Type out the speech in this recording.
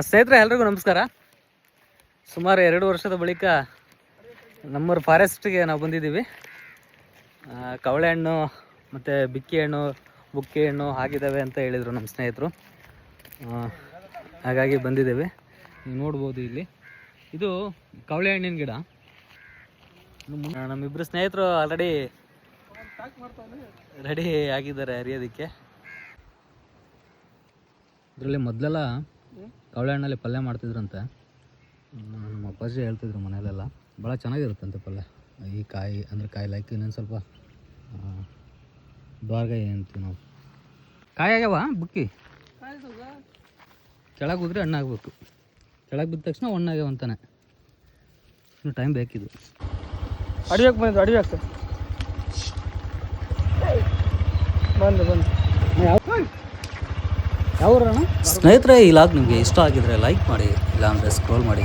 ಸ್ನೇಹಿತರೆ, ಎಲ್ರಿಗೂ ನಮಸ್ಕಾರ. ಸುಮಾರು ಎರಡು ವರ್ಷದ ಬಳಿಕ ನಮ್ಮೂರು ಫಾರೆಸ್ಟ್ಗೆ ನಾವು ಬಂದಿದ್ದೀವಿ. ಕವಳೆ ಹಣ್ಣು ಮತ್ತು ಬಿಕ್ಕಿ ಹಣ್ಣು, ಬುಕ್ಕಿ ಹಣ್ಣು ಆಗಿದ್ದಾವೆ ಅಂತ ಹೇಳಿದರು ನಮ್ಮ ಸ್ನೇಹಿತರು. ಹಾಗಾಗಿ ಬಂದಿದ್ದೇವೆ. ನೀವು ನೋಡ್ಬೋದು ಇಲ್ಲಿ. ಇದು ಕವಳೆ ಹಣ್ಣಿನ ಗಿಡ. ನಮ್ಮ- ನಮ್ಮಿಬ್ಬರು ಸ್ನೇಹಿತರು ಆಲ್ರೆಡಿ ರೆಡಿ ಆಗಿದ್ದಾರೆ ಹರಿಯೋದಕ್ಕೆ. ಇದರಲ್ಲಿ ಮೊದಲೆಲ್ಲ ಕವಳೆ ಹಣ್ಣಲ್ಲಿ ಪಲ್ಯ ಮಾಡ್ತಿದ್ರಂತೆ. ನಮ್ಮ ಅಪ್ಪಾಜಿ ಹೇಳ್ತಿದ್ರು ಮನೆಯಲ್ಲೆಲ್ಲ. ಭಾಳ ಚೆನ್ನಾಗಿರುತ್ತಂತೆ ಪಲ್ಯ. ಈ ಕಾಯಿ ಅಂದರೆ ಕಾಯಿ ಲೈಕ್ ಇನ್ನೊಂದು ಸ್ವಲ್ಪ ದ್ವಾರ್ಗ ಅಂತೀವಿ ನಾವು. ಕಾಯಿ ಆಗ್ಯಾವ ಬುಕ್ಕಿ? ಕೆಳಗೆ ಹೋದ್ರೆ ಹಣ್ಣಾಗಬೇಕು ಕೆಳಗೆ ಬಿದ್ದ ತಕ್ಷಣ ಹಣ್ಣಾಗ್ಯಾವ ಅಂತಾನೆ. ಇನ್ನು ಟೈಮ್ ಬೇಕಿದು. ಅಡಿಯಕ್ಕೆ ಬಂದು ಆಗ್ತದೆ ಬಂದು ಬಂದು. ಯಾವ ಸ್ನೇಹಿತರೆ ಈ ಲಾಗ್ ನಿಮಗೆ ಇಷ್ಟ ಆಗಿದ್ರೆ ಲೈಕ್ ಮಾಡಿ ಇಲ್ಲಾಂದರೆ ಸ್ಕ್ರೋಲ್ ಮಾಡಿ.